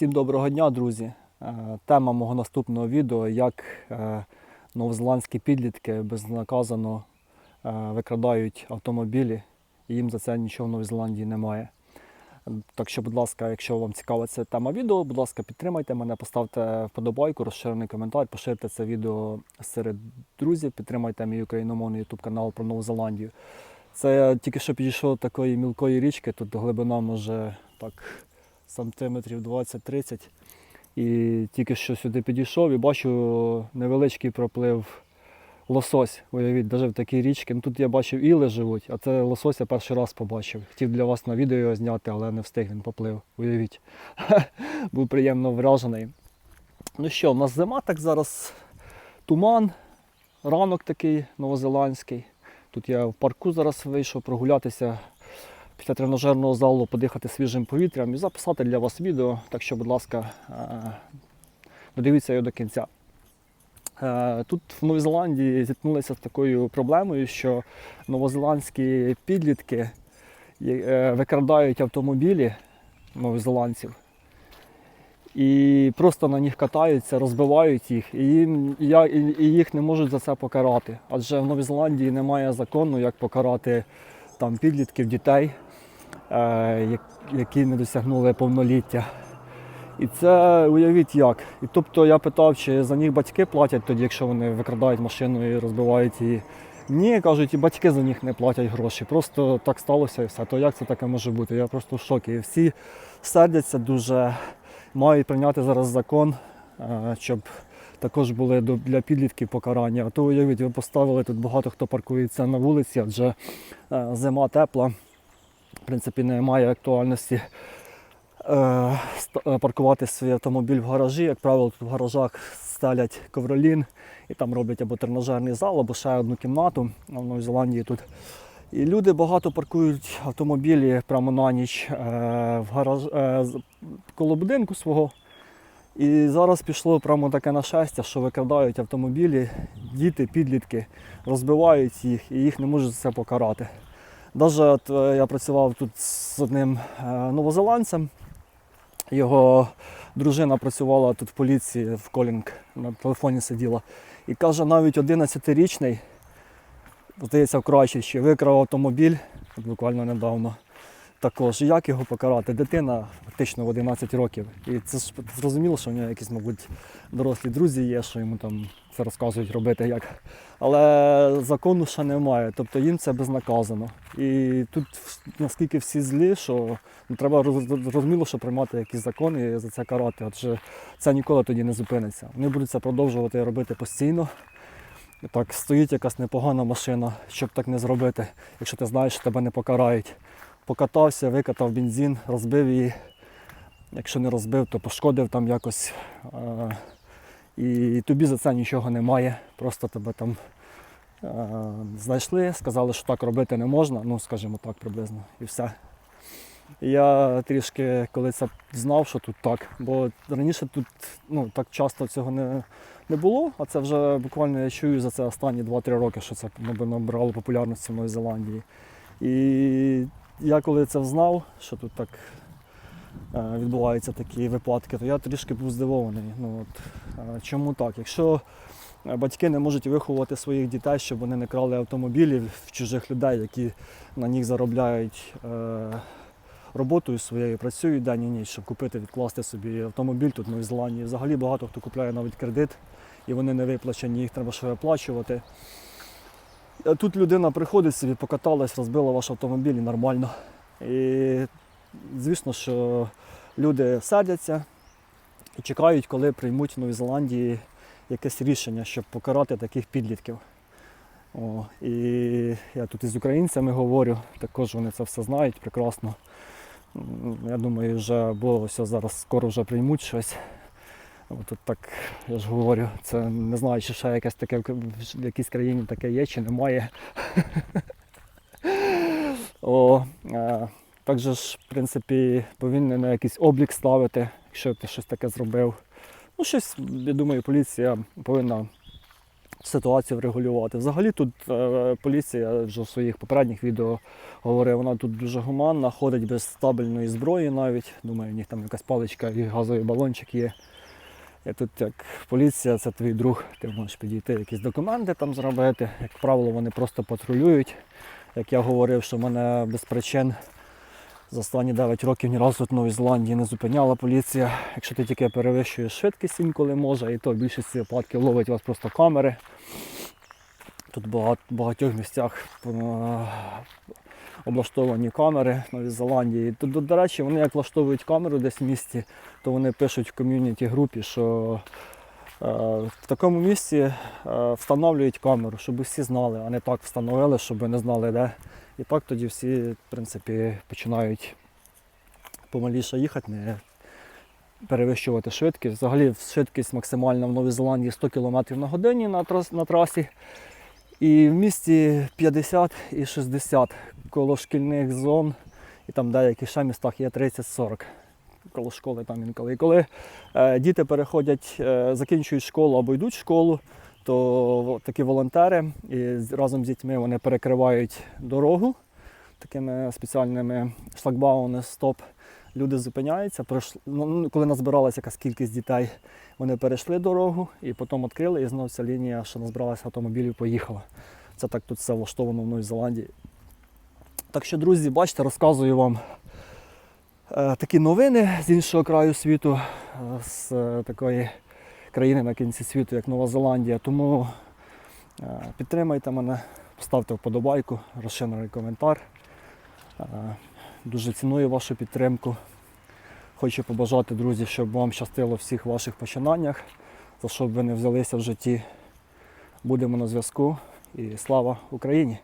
Всім доброго дня, друзі. Е, Тема мого наступного відео, як е, новозеландські підлітки безнаказано е, викрадають автомобілі, і їм за це нічого в Новій Зеландії немає. Так що, будь ласка, якщо вам цікава ця тема відео, будь ласка, підтримайте мене, поставте вподобайку, розширений коментар, поширте це відео серед друзів, підтримайте мій україномовний YouTube канал про Нову Зеландію. Це тільки що підійшов до такої мілкої річки, тут глибина може так сантиметрів 20-30. І тільки що сюди підійшов і бачу невеличкий проплив лосось. Уявіть, навіть в такій річці. Ну, тут я бачив іли живуть, а це лосось я перший раз побачив. Хотів для вас на відео його зняти, але не встиг, він поплив. Уявіть. Був приємно вражений. Ну що, у нас зима, так зараз туман, ранок такий новозеландський. Тут я в парку зараз вийшов прогулятися після тренажерного залу, подихати свіжим повітрям і записати для вас відео. Так що, будь ласка, е, додивіться його до кінця. Е, Тут в Новій Зеландії зіткнулися з такою проблемою, що новозеландські підлітки е, викрадають автомобілі новозеландців і просто на них катаються, розбивають їх, і, їм, і, їх не можуть за це покарати. Адже в Новій Зеландії немає закону, як покарати там, підлітків, дітей, які не досягнули повноліття. І це уявіть як. І тобто я питав, чи за них батьки платять тоді, якщо вони викрадають машину і розбивають її. Ні, кажуть, і батьки за них не платять гроші. Просто так сталося і все. То як це таке може бути? Я просто в шокі. І всі сердяться дуже, мають прийняти зараз закон, е, щоб також були для підлітків покарання. А то уявіть, ви поставили тут багато хто паркується на вулиці, адже е, зима тепла. В принципі, немає актуальності е, е, паркувати свій автомобіль в гаражі. Як правило, тут в гаражах стелять ковролін і там роблять або тренажерний зал, або ще одну кімнату. В Новій Зеландії тут. І люди багато паркують автомобілі прямо на ніч е, в гараж, коло будинку свого. І зараз пішло прямо таке нашестя, що викрадають автомобілі, діти, підлітки, розбивають їх і їх не можуть за це покарати. Навіть от, е, я працював тут з одним е, новозеландцем. Його дружина працювала тут в поліції в Колінг, на телефоні сиділа. І каже, навіть 11-річний, здається, в Крайчищі, викрав автомобіль буквально недавно. Також як його покарати? Дитина фактично в 11 років. І це ж зрозуміло, що в нього якісь, мабуть, дорослі друзі є, що йому там це розказують робити як. Але закону ще немає, тобто їм це безнаказано. І тут наскільки всі злі, що ну, треба роз- зрозуміло, що приймати якісь закони і за це карати, адже це ніколи тоді не зупиниться. Вони будуть це продовжувати робити постійно. Так, стоїть якась непогана машина, щоб так не зробити, якщо ти знаєш, що тебе не покарають. Покатався, викатав бензин, розбив її. Якщо не розбив, то пошкодив там якось. І тобі за це нічого немає. Просто тебе там знайшли, сказали, що так робити не можна, ну скажімо так приблизно, і все. Я трішки коли це знав, що тут так, бо раніше тут ну, так часто цього не, не було, а це вже буквально я чую за це останні 2-3 роки, що це наби- набирало популярності в Новій Зеландії. І я коли це знав, що тут так е, відбуваються такі випадки, то я трішки був здивований. Ну, от, е, чому так? Якщо е, батьки не можуть виховувати своїх дітей, щоб вони не крали автомобілів в чужих людей, які на них заробляють роботою своєю, працюють день і ніч, щоб купити, відкласти собі автомобіль тут в Новій Зеландії. Взагалі багато хто купляє навіть кредит, і вони не виплачені, їх треба ще виплачувати. А тут людина приходить собі, покаталась, розбила ваш автомобіль і нормально. І звісно, що люди садяться і чекають, коли приймуть в Новій Зеландії якесь рішення, щоб покарати таких підлітків. О, і я тут із українцями говорю, також вони це все знають прекрасно. Я думаю, вже бо ось зараз скоро вже приймуть щось. Тут так, я ж говорю, це не знаю, чи ще якесь таке в в якійсь країні таке є, чи немає. О, е, також ж, в принципі, повинен на якийсь облік ставити, якщо ти щось таке зробив. Ну, щось, я думаю, поліція повинна ситуацію врегулювати. Взагалі тут е, поліція, вже в своїх попередніх відео говорив, вона тут дуже гуманна, ходить без стабільної зброї навіть. Думаю, у них там якась паличка і газовий балончик є. І тут як поліція, це твій друг, ти можеш підійти, якісь документи там зробити. Як правило, вони просто патрулюють. Як я говорив, що мене без причин за останні 9 років ні разу в Новій Зеландії не зупиняла поліція. Якщо ти тільки перевищуєш швидкість інколи може, і то в більшості випадків ловить вас просто камери. Тут в багатьох місцях е, облаштовані камери Новій Зеландії. Тут, до- до речі, вони як влаштовують камеру десь в місті, то вони пишуть в ком'юніті групі, що е, в такому місці е, встановлюють камеру, щоб всі знали, а не так встановили, щоб не знали де. І так тоді всі, в принципі, починають помаліше їхати, не перевищувати швидкість. Взагалі швидкість максимальна в Новій Зеландії 100 км на годині на трасі. І в місті 50 і 60 коло шкільних зон, і там деяких ще містах є 30-40 коло школи там інколи. І коли е, діти переходять, е, закінчують школу або йдуть в школу, то такі волонтери і разом з дітьми вони перекривають дорогу такими спеціальними шлагбаумами стоп. Люди зупиняються. пройшли- ну, коли назбиралася якась кількість дітей, вони перейшли дорогу і потім відкрили, і знову ця лінія, що назбиралася автомобілів, поїхала. Це так тут все влаштовано в Новій Зеландії. Так що, друзі, бачите, розказую вам е, такі новини з іншого краю світу, е, з е, такої країни на кінці світу, як Нова Зеландія. Тому е, підтримайте мене, поставте вподобайку, розширений коментар. Е, Дуже ціную вашу підтримку. Хочу побажати, друзі, щоб вам щастило всіх ваших починаннях, за що б ви не взялися в житті. Будемо на зв'язку і слава Україні!